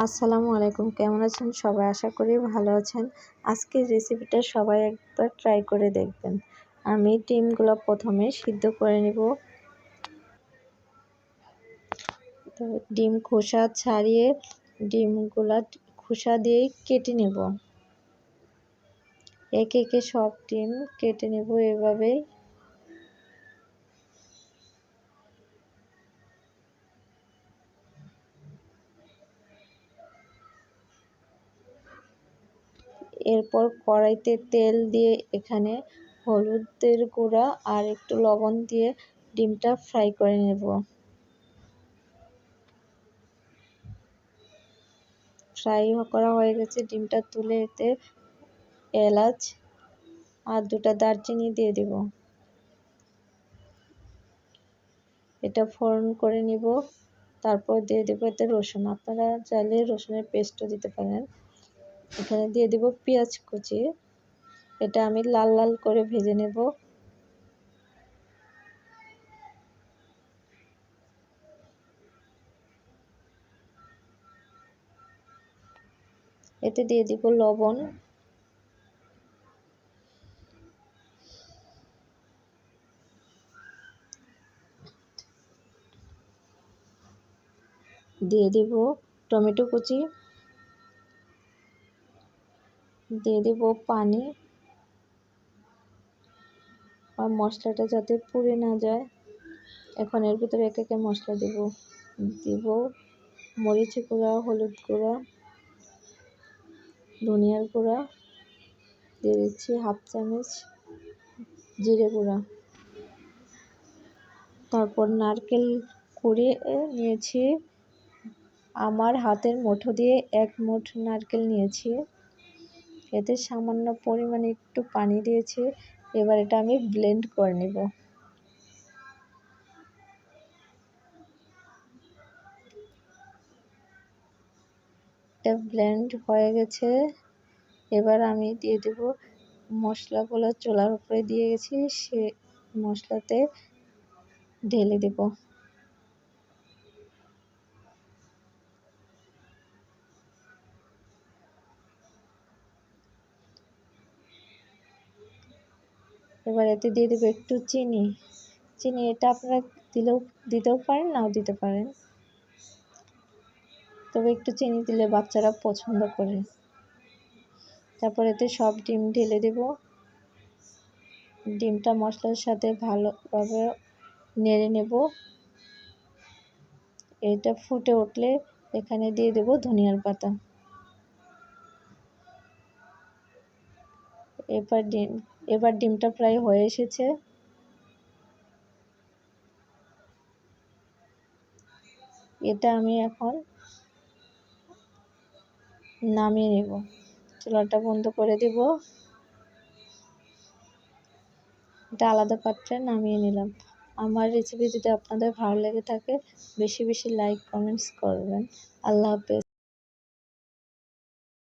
আসসালামু আলাইকুম। কেমন আছেন? সবাই আশা করি ভালো আছেন। আজকের রেসিপিটা সবাই একবার ট্রাই করে দেখবেন। আমি ডিমগুলো প্রথমে সিদ্ধ করে নিব। ডিম খোসা ছাড়িয়ে ডিমগুলা খোসা দিয়ে কেটে নেব। একে একে সব ডিম কেটে নেব এভাবেই। এরপর কড়াইতে তেল দিয়ে এখানে হলুদের গুঁড়া আর একটু লবণ দিয়ে ডিমটা ফ্রাই করে নেব। ফ্রাই করা হয়ে গেছে, ডিমটা তুলে এতে এলাচ আর দুটা দারচিনি দিয়ে দিব। এটা ফোড়ন করে নিব, তারপর দিয়ে দেবো এতে রসুন। আপনারা চাইলে রসুনের পেস্টও দিতে পারেন। এখানে দিয়ে দেব পেঁয়াজ কুচি। এটা আমি লাল লাল করে ভেজে নেব। এতে দিয়ে দিব লবণ। দিয়ে দিব টমেটো কুচি। দিয়ে দেব পানি। আর মশলাটা যাতে পুড়ে না যায়, এখন এর ভিতরে এক একে মশলা দেব। দেব মরিচ গুঁড়া, হলুদ গুঁড়া, ধনিয়ার গুঁড়া, দিয়ে দিচ্ছি হাফ চামচ জিরে গুঁড়া। তারপর নারকেল কুড়িয়ে নিয়েছি। আমার হাতের মুঠো দিয়ে এক মুঠ নারকেল নিয়েছি। এতে সামান্য পরিমাণে একটু পানি দিয়েছি, এবার এটা আমি ব্লেন্ড করে নেব। এটা ব্লেন্ড হয়ে গেছে, এবার আমি দিয়ে দেব মশলাগুলো চোলার উপরে দিয়ে গেছি, সে মশলাতে ঢেলে দেব। এবার এতে দিয়ে দেবো একটু চিনি। চিনি এটা আপনারা দিলেও, দিতেও পারেন, নাও দিতে পারেন। তবে একটু চিনি দিলে বাচ্চারা পছন্দ করে। তারপর এতে সব ডিম ঢেলে দেব। ডিমটা মশলার সাথে ভালোভাবে নেড়ে নেব। এটা ফুটে উঠলে এখানে দিয়ে দেব ধনিয়ার পাতা। এরপর ডিম এবার ডিমটা প্রায় হয়ে এসেছে। এটা আমি এখন নামিয়ে নেব। চুলাটা বন্ধ করে দেব। এটা আলাদা পাত্রে নামিয়ে নিলাম। আমার রেসিপি যদি আপনাদের ভালো লেগে থাকে, বেশি বেশি লাইক কমেন্টস করবেন। আল্লাহ হাফেজ।